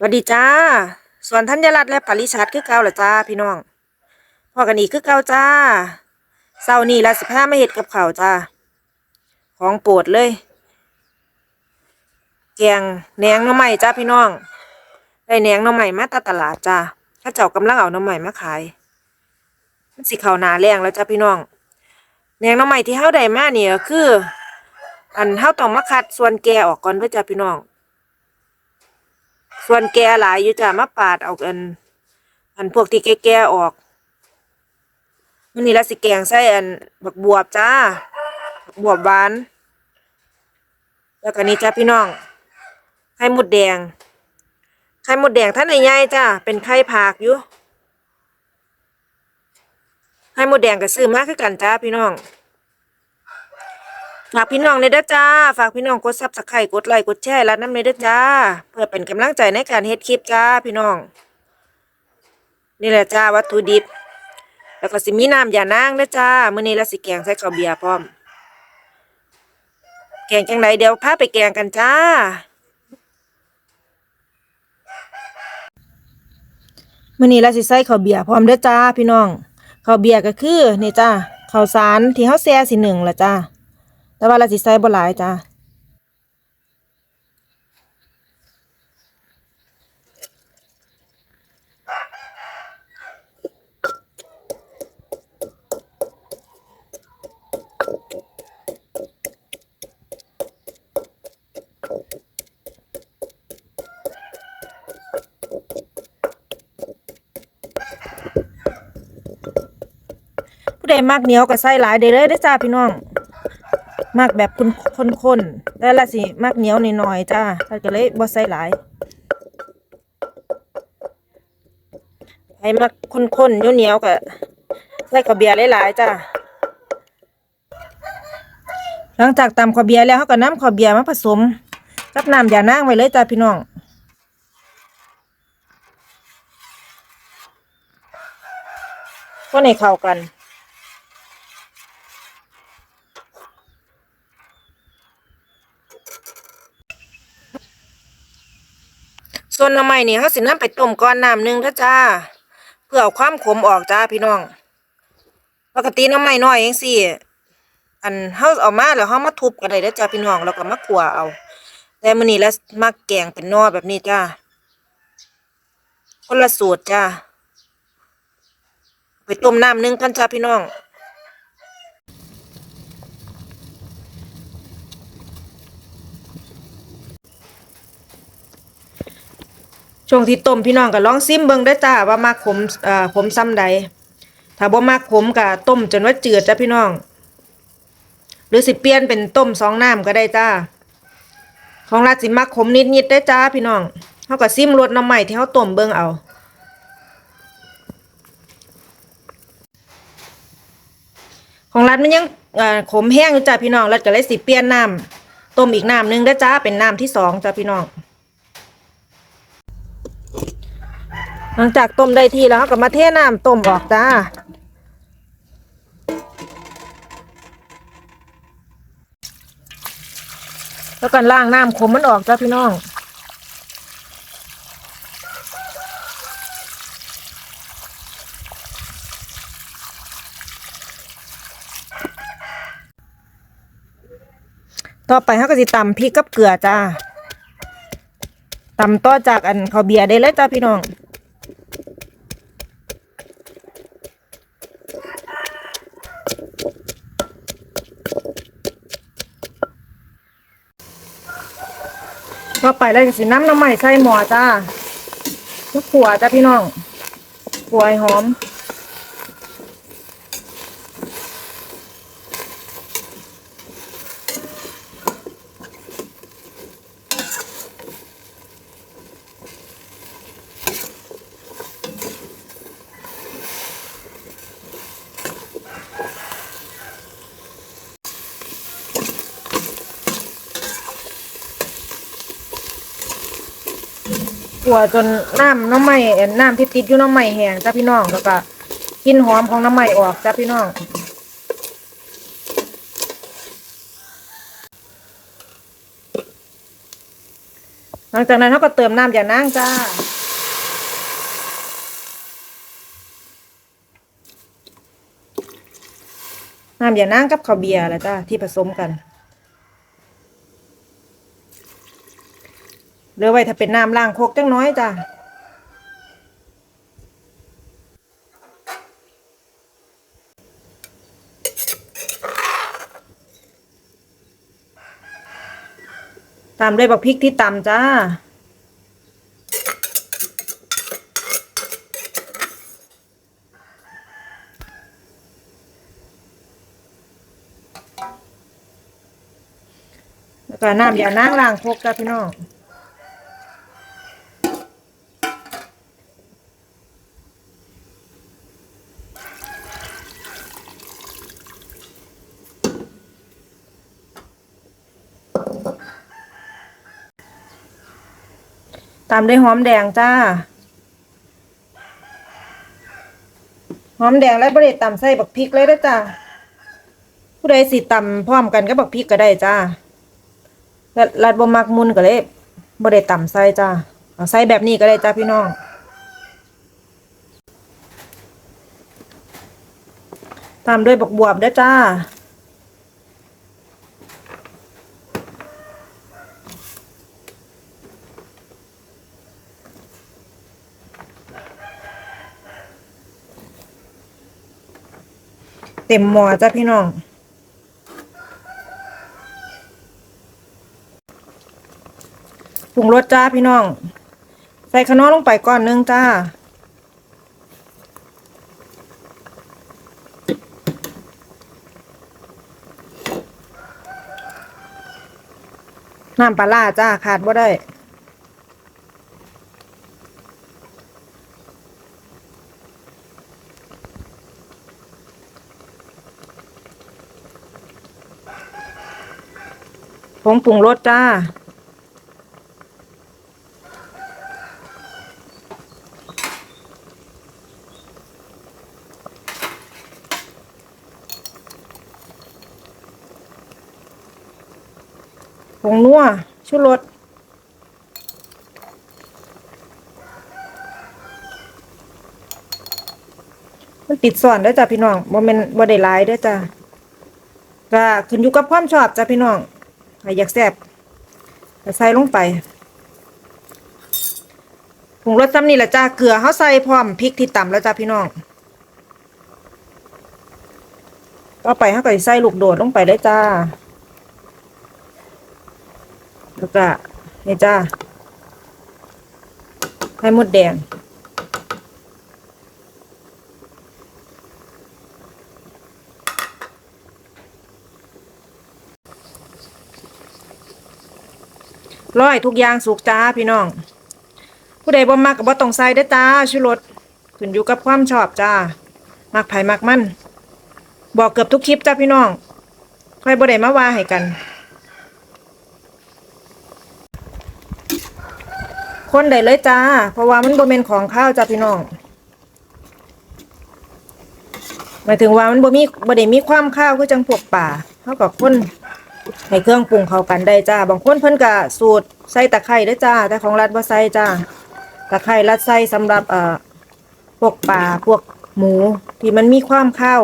สวัสดีจ้า ส่วนธัญรัตน์และปริชัดคือเก่าล่ะจ้าพี่น้องพอกันอีกคือเก่าจ้าเช้านี้ละสิบห้ามาเฮ็ดกับข้าวจ้า ของโปรดเลย แกงแหนงหน่อไม้จ้าพี่น้อง ได้แหนงหน่อไม้มาตาตลาดจ้าถ้าเจ้ากำลังเอาหน่อไม้มาขายมันสิเข้าหนาแรงแล้วจ้าพี่น้องแหนงหน่อไม้ที่เฮาได้มาเนี่ยคือ อันเฮาต้องมาคัดส่วนแกออกก่อนเพื่อจ้าพี่น้อง ส่วนแก่หลายอยู่จ้ะมาปาดเอาอันอันพวกที่แก่ๆออกมื้อนี้ละสิแกงใส่อันบักบวบจ้าบวบหวาน แล้วก็นี่จ้าพี่น้อง ไข่มดแดง ไข่มดแดงท่านใหญ่ๆจ้าเป็นไข่ผักอยู่ ไข่มดแดงก็ซื้อมาคือกันจ้าพี่น้อง ฝากพี่น้องในเด้อจ้า ฝากพี่น้องกดซับสไครต์กดไลค์กดแชร์และน้ำในเด้อจ้า เพื่อเป็นกำลังใจในการเฮ็ดคลิปจ้าพี่น้อง นี่แหละจ้าวัตถุดิบ แล้วก็สิมีน้ำยานางเด้อจ้ามื้อนี้ละสิแกงใส่ข้าวเบียร์พร้อม แกงจังไดเดี๋ยวพาไปแกงกันจ้า มื้อนี้ละสิใส่ข้าวเบียร์พร้อมเด้อจ้าพี่น้องข้าวเบียร์ก็คือนี่จ้าข้าวสารที่เฮาแช่สิหนึ่งละจ้า แต่ว่าเราสิใส่บ่หลายจ้าผู้ใดมักเหนียวก็ใส่หลายได้เลยเด้อจ้าพี่น้อง มักแบบข้นๆแต่ละสิมักเหนียวหน่อยๆจ้าถ้าก็เลยบ่ใส่หลายให้มักข้นๆเหนียวๆก็ใส่ข้าวเบียร์หลายๆจ้าหลังจากตำข้าวเบียร์แล้วเฮาก็น้ำข้าวเบียร์มาผสม กับน้ำยานางไว้เลยจ้าพี่น้องก็ให้เข้ากัน ส่วนหน่อไม้นี่เขาสินำไปต้มก่อนน้ำหนึ่งเด้อจ้า เพื่อเอาความขมออกจ้าพี่น้อง ปกติหน่อไม้น้อยจังซี่อันเฮาเอามาแล้วเฮามาทุบกันได้เด้อจ้าพี่น้องแล้วก็มาคั่วเอา แต่มื้อนี้แล้วมักแกงเป็นนอแบบนี้จ้าคนละสูตรจ้าไปต้มน้ำหนึ่งกันจ้าพี่น้อง ช่วงที่ต้มพี่น้องก็ลองซิมเบิ่งได้จ้าว่ามักขมเอ่อขมซ้ำใดถ้าบ่มักขมก็ต้มจนว่าเจืดจ้าพี่น้อง หรือสิเปลี่ยนเป็นต้มสองน้ำก็ได้จ้าของราดสิมักขมนิดๆได้จ้าพี่น้องเฮาก็ซิมรสน้ำใหม่ที่เฮาต้มเบิ่งเอาของรัดมันยังเอ่อขมแห้งอยู่จ้าพี่น้องรัดก็เลยสิเปลี่ยนน้ำต้มอีกน้ำหนึงได้จ้าเป็นน้ำที่สองจ้าพี่น้อง หลังจากต้มได้ที่แล้วเราก็มาเทน้ำต้มออกจ้าแล้วก็ล้างน้ำขมมันออกจ้าพี่น้อง ต่อไปเขาก็สิตำพริกกับเกลือจ้าตำต่อจากอันข้าวเบียร์ได้เลยจ้าพี่น้อง ต่อไปแล้วก็สิน้ำน้ำใหม่ใส่หม้อจ้าทุกขัวจ้าพี่น้องขัวหอม ขัวจนน้ำน้ำใหม่เอ่อน้ำที่ติดอยู่น้ำใหม่แห้งจ้าพี่น้องแล้วก็กลินหอมของน้ำใหม่ออกจ้าพี่น้องหลังจากนั้นเขาก็เติมน้ำอย่านั่งจ้าน้ำอย่านั่งกับข้าวเบียร์แหละจ้าที่ผสมกัน เลือไว้ถ้าเป็นน้ำล้างโคกจังน้อยจ้าตามด้วยบักพริกที่ตำจ้า แล้วก็น้ำอย่านั่งล้างพกจ้าพี่น้องามด้วยหอมแดงจ้า หอมแดงและบริตำใส่บักพริกเลยเด้จ้าผู้ใดสิตำพร้อมกันกับบักพริกก็ได้จ้าและรัดบ่มักมุนก็เลยบ่ได้ตำใส่จ้าเอาใส่แบบนี้ก็ได้จ้าพี่น้องตามด้วยบักบวบด้อจ้า เต็มหม้อจ้าพี่น้องปรุงรสจ้าพี่น้อง ใส่ขนอลงไปก่อนนึงจ้า น้ำปลาร้าจ้าขาดบ่ได้ งปรุงรสจ้า ผงนัวชูรสมันติดส่วนเด้จ้ะพี่น้องบ่แม่นบ่ได้หลายเด้จ้ะก็ขึ้นอยู่กับความชอบจ้ะพี่น้อง ใครอยากแซ่บก็ใส่ลงไปผงรสซ้ำนี่แหละจ้าเกลือเฮาใส่พร้อมพริกที่ตำแล้วจ้ะพี่น้อง ต่อไปเฮาก็สิใส่ลูกโดดลงไปเลยจ้า แล้วก็นี่จ้าไข่มดแดง ร้อยทุกอย่างสุกจ้าพี่น้อง ผู้ใดบ่มักก็บ่ต้องใส่เด้จ้าชูรสขึ้นอยู่กับความชอบจ้ามักไผ่มักมันบอกเกือบทุกคลิปจ้าพี่น้องค่อยบ่ได้มาว่าให้กัน คนได้เลยจ้า เพราะว่ามันบ่แม่นของข้าวจ้าพี่น้องหมายถึงว่ามันบ่มีบ่ได้มีความข้าวคือจังพวกป่าเท่ากับคน ให้เครื่องปรุงเข้ากันได้จ้า บางคนเพิ่นก็สูตรใส่ตะไคร้ด้จ้า แต่ของรัฐบ่ใส่จ้า ตะไคร้รัดใส่สำหรับเอ่อพวกป่าพวกหมูที่มันมีความข้าว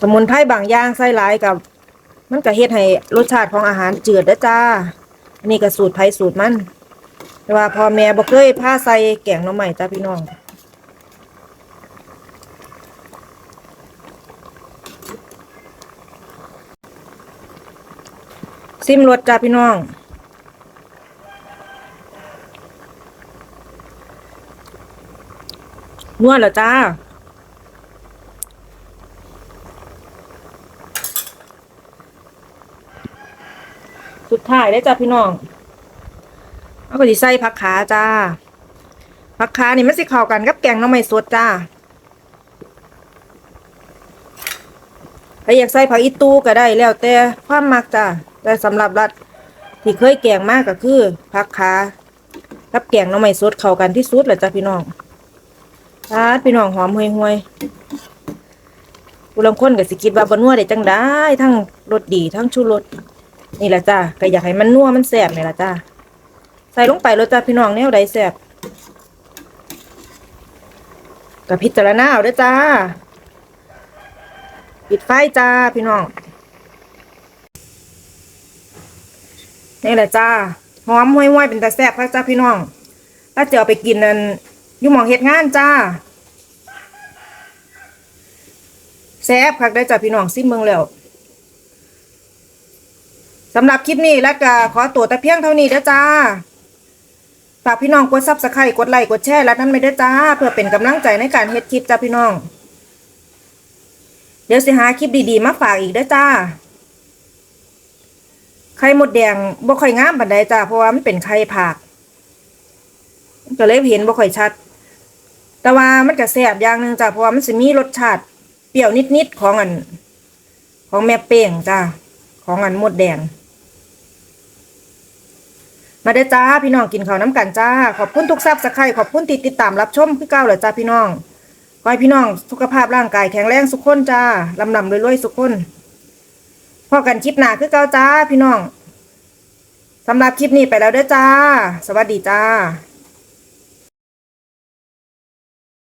สมุนไพรบางอย่างใส่หลายกับ มันก็เฮ็ดให้รสชาติของอาหารจืดด้จ้า อันนี้ก็สูตรไผสูตรมัน แต่ว่าพอแม่บ่เคยพาใส่แกงหน่อไม้จ้าพี่น้อง ซิมรสจ้าพี่น้อง นวดเหรอจ้า สุดท้ายได้จ้าพี่น้องเอาก็สิใส่ผักขาจ้าผักขานี่มันสิเข้ากันกับแกงน้ำไม้สดจ้า ถ้าอยากใส่ผักอีตูก็ได้แล้วแต่ความมักจ้าแต่สำหรับรัดที่เคยแกงมากก็คือผักขากับแกงน้ำไม้สดเข้ากันที่สุดแหละจ้าพี่น้องจ้าพี่น้องหอมห่วยๆผู้ลางคนก็สิคิดว่าบนนัวได้จังได้ทั้งรสดีทั้งชูรสนี่แหละจ้าก็อยากให้มันนัวมันแซ่บนี่แหละจ้าใส่ลงไปแล้วจ้าพี่น้องแนวใดแซ่บก็พิจารณาเอาด้อจ้า ปิดไฟจ้าพี่น้องนี่แหละจ้าหอมห้วยๆเป็นตาแซ่บค่ะจ้าพี่น้องถ้าเจอไปกินนั่นยู่หมองเฮ็ดงานจ้าแซ่บคักได้จ้าพี่น้องซิมเมืองแล้วสำหรับคลิปนี้แล้วก็ขอตัวแต่เพียงเท่านี้เด้อจ้าฝากพี่น้องกดซับสไครต์กดไลค์กดแชร์และนั่นไม่ได้จ้า เพื่อเป็นกำลังใจในการเฮ็ดคลิปจ้าพี่น้อง ดี๋ยวสิหาคลิปดีๆ มาฝากอีกเด้อจ้า ไข่มดแดงบ่ค่อยงามปานใดจ้า เพราะว่ามันเป็นไข่ผักก็เลยเห็นบ่ค่อยชัด แต่ว่ามันก็แซ่บอย่างหนึ่งจ้า เพราะว่ามันสิมีรสชาติเปรี้ยวนิดๆของอัน ของแม่เป้งจ้า ของอันมดแดง มาเด้จ้าพี่น้องกินข้าวน้ำกันจ้า ขอบคุณทุกซับสไครต์ขอบคุณที่ติดตามรับชมคือเก่าเหรอจ้าพี่น้อง ขอให้พี่น้องสุขภาพร่างกายแข็งแรงสุขคนจ้าลำลำรวยๆสุขคนพอกันคลิปหนาคือเก่าจ้าพี่น้องสำหรับคลิปนี้ไปแล้วเด้อจ้า สวัสดีจ้า